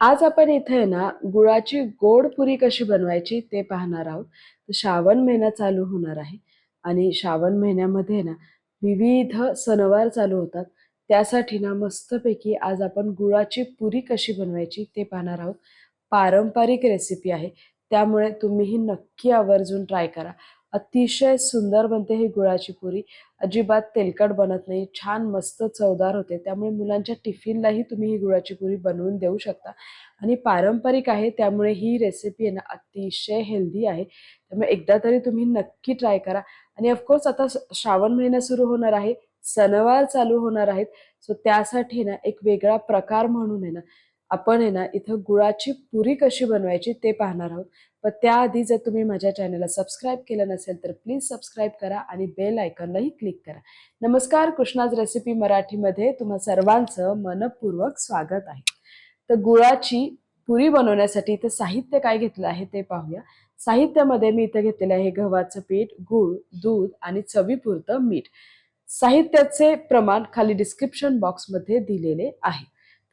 आज आपण इथे आहे ना गुळाची गोड पुरी कशी बनवायची ते पाहणार आहोत. तर श्रावण महिना चालू होणार आहे आणि श्रावण महिन्यामध्ये ना विविध सणवार चालू होतात. त्यासाठी ना मस्तपैकी आज आपण गुळाची पुरी कशी बनवायची ते पाहणार आहोत. पारंपरिक रेसिपी आहे. त्यामुळे तुम्ही ही नक्की आवर्जून ट्राय करा. अतिशय सुंदर बनते ही गुळाची पुरी. अजिबात तेलकट बनत नाही. छान मस्त चवदार होते. त्यामुळे मुलांच्या टिफिनलाही तुम्ही ही गुळाची पुरी बनवून देऊ शकता. आणि पारंपरिक आहे त्यामुळे ही रेसिपी आहे ना अतिशय हेल्दी आहे. त्यामुळे एकदा तरी तुम्ही नक्की ट्राय करा. आणि ऑफकोर्स आता श्रावण महिना सुरू होणार आहे. सणवार चालू होणार आहेत. सो त्यासाठी ना एक वेगळा प्रकार म्हणून आहे ना आपण आहे ना इथं गुळाची पुरी कशी बनवायची ते पाहणार आहोत. पण त्याआधी जर तुम्ही माझ्या चॅनलला सबस्क्राईब केलं नसेल तर प्लीज सबस्क्राईब करा आणि बेल आयकॉनलाही क्लिक करा. नमस्कार कृष्णाज रेसिपी मराठीमध्ये तुम्हा सर्वांचं मनपूर्वक स्वागत आहे. तर गुळाची पुरी बनवण्यासाठी इथं साहित्य काय घेतलं आहे ते पाहूया. साहित्यामध्ये मी इथं घेतलेलं आहे गव्हाचं पीठ गूळ दूध आणि चवीपुरतं मीठ. साहित्याचे प्रमाण खाली डिस्क्रिप्शन बॉक्समध्ये दिलेले आहे.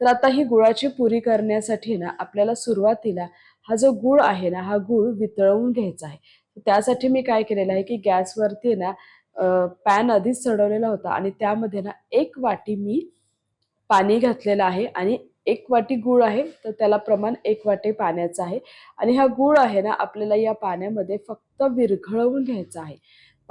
तर आता ही गुळाची पुरी करण्यासाठी ना आपल्याला सुरुवातीला हा जो गुळ आहे ना हा गुळ वितळवून घ्यायचा आहे. त्यासाठी मी काय केलेलं आहे की गॅसवरती ना पॅन आधीच चढवलेला होता आणि त्यामध्ये ना एक वाटी मी पाणी घातलेलं आहे आणि एक वाटी गूळ आहे तर त्याला प्रमाण एक वाटी पाण्याचं आहे. आणि हा गूळ आहे ना आपल्याला या पाण्यामध्ये फक्त विरघळवून घ्यायचा आहे.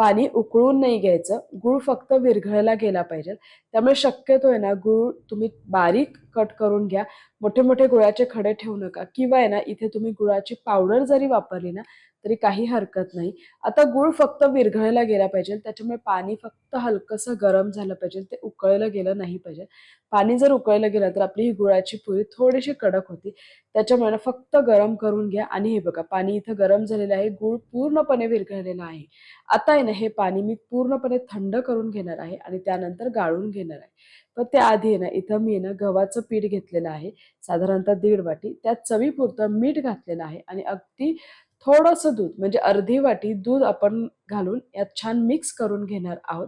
पाणी उकळून नाही घ्यायचं. गूळ फक्त विरघळला गेला पाहिजे. त्यामुळे शक्यतो आहे ना गूळ तुम्ही बारीक कट करून घ्या. मोठे मोठे गुळाचे खडे ठेवू नका. किंवा आहे ना इथे तुम्ही गुळाची पावडर जरी वापरली ना तरी काही हरकत नाही. आता गूळ फक्त विरघळला गेला पाहिजे. त्याच्यामुळे पाणी फक्त हलकंसं गरम झालं पाहिजे. ते उकळलं गेलं नाही पाहिजे. पाणी जर उकळलं गेलं तर आपली ही गुळाची पुरी थोडीशी कडक होती. त्याच्यामुळे ना फक्त गरम करून घ्या. आणि हे बघा पाणी इथं गरम झालेलं आहे. गूळ पूर्णपणे विरघळलेला आहे. आता आहे ना हे पाणी मी पूर्णपणे थंड करून घेणार आहे आणि त्यानंतर गाळून घेणार आहे. पण त्याआधी आहे ना इथं मी आहे ना गव्हाचं पीठ घेतलेलं आहे. साधारणतः दीड वाटी. त्यात चवीपुरतं मीठ घातलेलं आहे. आणि अगदी थोडंसं दूध म्हणजे अर्धी वाटी दूध आपण घालून यात छान मिक्स करून घेणार आहोत.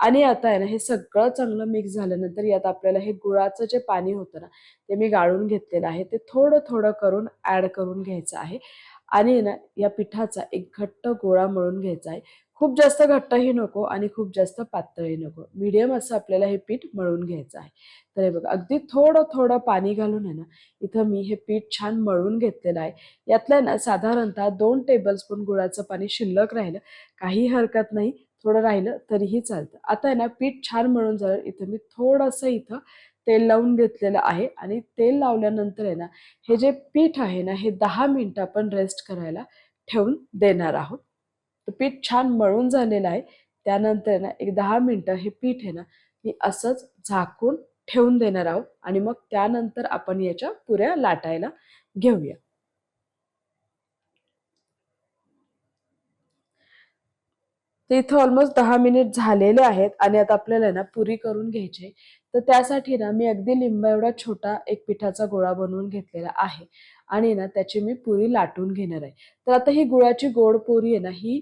आणि आता आहे ना हे सगळं चांगलं मिक्स झाल्यानंतर यात आपल्याला हे गुळाचं जे पाणी होतं ना ते मी गाळून घेतलेलं आहे. ते थोडं थोडं करून ॲड करून घ्यायचं आहे. आणि ना या पिठाचा एक घट्ट गोळा मळून घ्यायचा आहे. खूप जास्त घट्टही नको आणि खूप जास्त पातळही नको. मीडियम असं आपल्याला हे पीठ मळून घ्यायचं आहे. तर हे बघा अगदी थोडं थोडं पाणी घालून आहे ना इथं मी हे पीठ छान मळून घेतलेलं आहे. यातलं ना साधारणतः दोन टेबलस्पून गुळाचं पाणी शिल्लक राहिलं काही हरकत नाही थोडं राहिलं तरीही चालतं. आता आहे ना पीठ छान मळून झालं इथं मी थोडंसं इथं तेल लावून घेतलेलं आहे आणि तेल लावल्यानंतर आहे ना हे जे पीठ आहे ना हे दहा मिनटं आपण रेस्ट करायला ठेवून देणार आहोत. तर पीठ छान मळून झालेलं आहे. त्यानंतर ना एक दहा मिनटं हे पीठ आहे ना मी असंच झाकून ठेवून देणार आहोत. आणि मग त्यानंतर आपण याच्या पुऱ्या लाटायला घेऊया. ते इथं ऑलमोस्ट दहा मिनिट झालेले आहेत आणि आता आपल्याला ना पुरी करून घ्यायची तर त्यासाठी ना मी अगदी लिंबा एवढा छोटा एक पिठाचा गोळा बनवून घेतलेला आहे. आणि ना त्याची मी पुरी लाटून घेणार आहे. तर आता ही गुळाची गोड पुरी आहे ना ही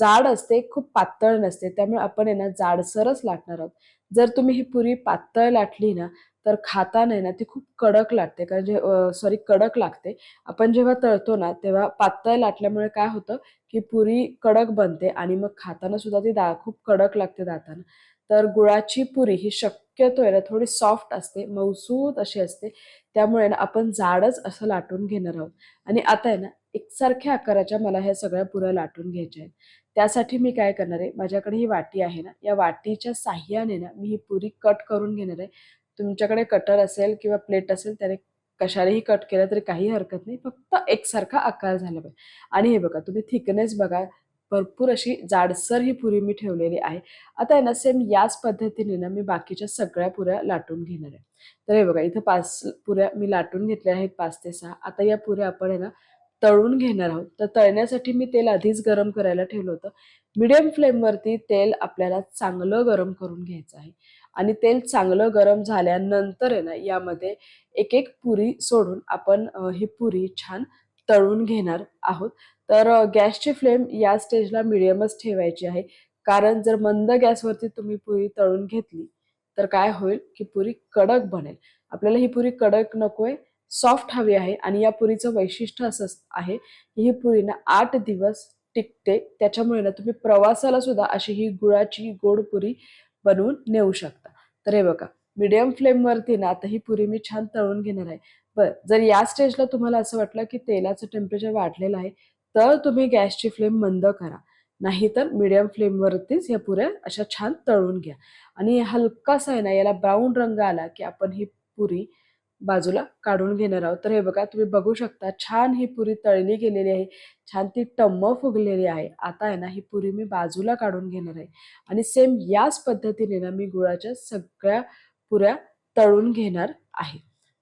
जाड असते खूप पातळ नसते त्यामुळे आपण आहे ना जाडसरच लाटणार आहोत. जर तुम्ही ही पुरी पातळ लाटली ना तर खाताना आहे ना ती खूप कडक लागते. कारण जे सॉरी कडक लागते. आपण जेव्हा तळतो ना तेव्हा पातळ लाटल्यामुळे काय होतं की पुरी कडक बनते आणि मग खाताना सुद्धा ती दा खूप कडक लागते दाताना. तर गुळाची पुरी ही शक्यतो आहे ना थोडी सॉफ्ट असते मऊसूत अशी असते. त्यामुळे ना आपण जाडच असं लाटून घेणार आहोत. आणि आता आहे ना एकसारख्या आकाराच्या मला ह्या सगळ्या पुऱ्या लाटून घ्यायच्या आहेत. त्यासाठी मी काय करणार आहे? माझ्याकडे ही वाटी आहे ना या वाटीच्या साह्याने ना मी ही पुरी कट करून घेणार आहे. तुमच्याकडे कटर असेल किंवा प्लेट असेल त्याने कशालाही कट केलं तरी काही हरकत नाही. फक्त एकसारखा आकार झाला पाहिजे. आणि हे बघा तुम्ही थिकनेस बघा. भरपूर अशी जाडसर ही पुरी मी ठेवलेली आहे. आता आहे ना सेम याच पद्धतीने ना मी बाकीच्या सगळ्या पुऱ्या लाटून घेणार आहे. तर हे बघा इथं पाच पुऱ्या मी लाटून घेतल्या आहेत पाच ते सहा. आता या पुऱ्या आपण आहे ना तळून घेणार आहोत. तर तळण्यासाठी मी तेल आधीच गरम करायला ठेवलं होतं. मिडियम फ्लेमवरती तेल आपल्याला चांगलं गरम करून घ्यायचं आहे. आणि तेल चांगलं गरम झाल्यानंतर आहे ना यामध्ये एक एक पुरी सोडून आपण ही पुरी छान तळून घेणार आहोत. तर गॅसची फ्लेम या स्टेजला मिडियमच ठेवायची आहे. कारण जर मंद गॅसवरती तुम्ही पुरी तळून घेतली तर काय होईल की पुरी कडक बनेल. आपल्याला ही पुरी कडक नको आहे सॉफ्ट हवी आहे आणि या पुरीचं वैशिष्ट्य असं आहे की ही पुरी ना आठ दिवस टिकते. त्याच्यामुळे ना तुम्ही प्रवासाला सुद्धा अशी ही गुळाची गोड पुरी बनवून नेऊ शकता. तर हे बघा मीडियम फ्लेमवरती ना आता ही पुरी मी छान तळून घेणार आहे. बरं जर या स्टेजला तुम्हाला असं वाटलं की तेलाचं टेम्परेचर वाढलेलं आहे तर तुम्ही गॅसची फ्लेम मंद करा. नाहीतर मीडियम फ्लेमवरतीच ह्या पुऱ्या अशा छान तळून घ्या. आणि हलकासा आहे ना याला ब्राऊन रंग आला की आपण ही पुरी बाजूला काढून घेणार आहोत. तर हे बघा तुम्ही बघू शकता छान ही पुरी तळली गेलेली आहे. छान ती टम्म फुगलेली आहे. आता आहे ना ही पुरी मी बाजूला काढून घेणार आहे. आणि सेम याच पद्धतीने ना मी गुळाच्या सगळ्या पुऱ्या तळून घेणार आहे.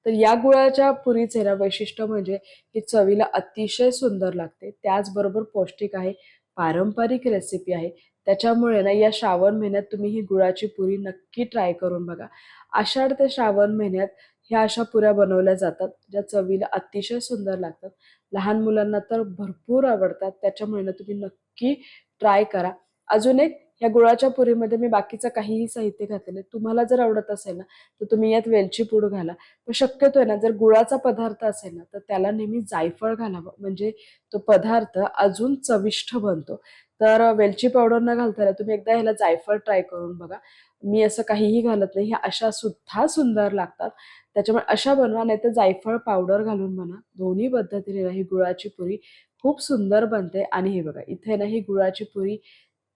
तर या गुळाच्या पुरीचे ना वैशिष्ट्य म्हणजे ही चवीला अतिशय सुंदर लागते. त्याचबरोबर पौष्टिक आहे पारंपरिक रेसिपी आहे. त्याच्यामुळे ना या श्रावण महिन्यात तुम्ही ही गुळाची पुरी नक्की ट्राय करून बघा. आषाढ ते श्रावण महिन्यात ह्या अशा पुऱ्या बनवल्या जातात ज्या चवीला अतिशय सुंदर लागतात. लहान मुलांना तर भरपूर आवडतात त्याच्यामुळे ना तुम्ही नक्की ट्राय करा. अजून एक या गुळाच्या पुरीमध्ये मी बाकीचं काहीही साहित्य घातलेलं तुम्हाला जर आवडत असेल ना तर तुम्ही यात वेलची पूड घाला. पण शक्यतो आहे ना जर गुळाचा पदार्थ असेल ना तर त्याला नेहमी जायफळ घालावं. म्हणजे तो पदार्थ अजून चविष्ट बनतो. तर वेलची पावडर न घालताना तुम्ही एकदा ह्याला जायफळ ट्राय करून बघा. मी असं काहीही घालत नाही ह्या अशा सुद्धा सुंदर लागतात. त्याच्यामुळे अशा बनवा नाही तर जायफळ पावडर घालून बनवा दोन्ही पद्धतीने ना ही गुळाची पुरी खूप सुंदर बनते. आणि हे बघा इथे ना ही गुळाची पुरी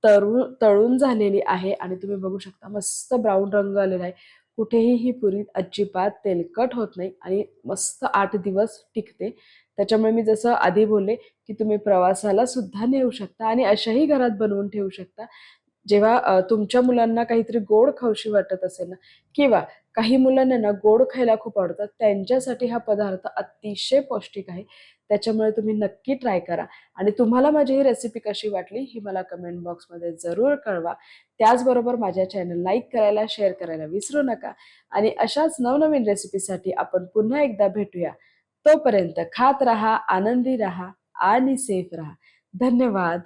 तळून तळून झालेली आहे. आणि तुम्ही बघू शकता मस्त ब्राऊन रंग आलेला आहे. कुठेही ही पुरी अजिबात तेलकट होत नाही आणि मस्त आठ दिवस टिकते. त्याच्यामुळे मी जसं आधी बोलले की तुम्ही प्रवासाला सुद्धा नेऊ शकता आणि अशाही घरात बनवून ठेवू शकता. जेव्हा तुमच्या मुलांना काहीतरी गोड खाऊशी वाटत असेल ना किंवा काही मुलांना ना गोड खायला खूप आवडतात त्यांच्यासाठी हा पदार्थ अतिशय पौष्टिक आहे. त्याच्यामुळे तुम्ही नक्की ट्राय करा. आणि तुम्हाला माझी ही रेसिपी कशी वाटली ही मला कमेंट बॉक्समध्ये जरूर कळवा. त्याचबरोबर माझ्या चॅनल लाईक करायला शेअर करायला विसरू नका. आणि अशाच नवनवीन रेसिपीसाठी आपण पुन्हा एकदा भेटूया. तोपर्यंत खात राहा आनंदी राहा आणि सेफ राहा. धन्यवाद.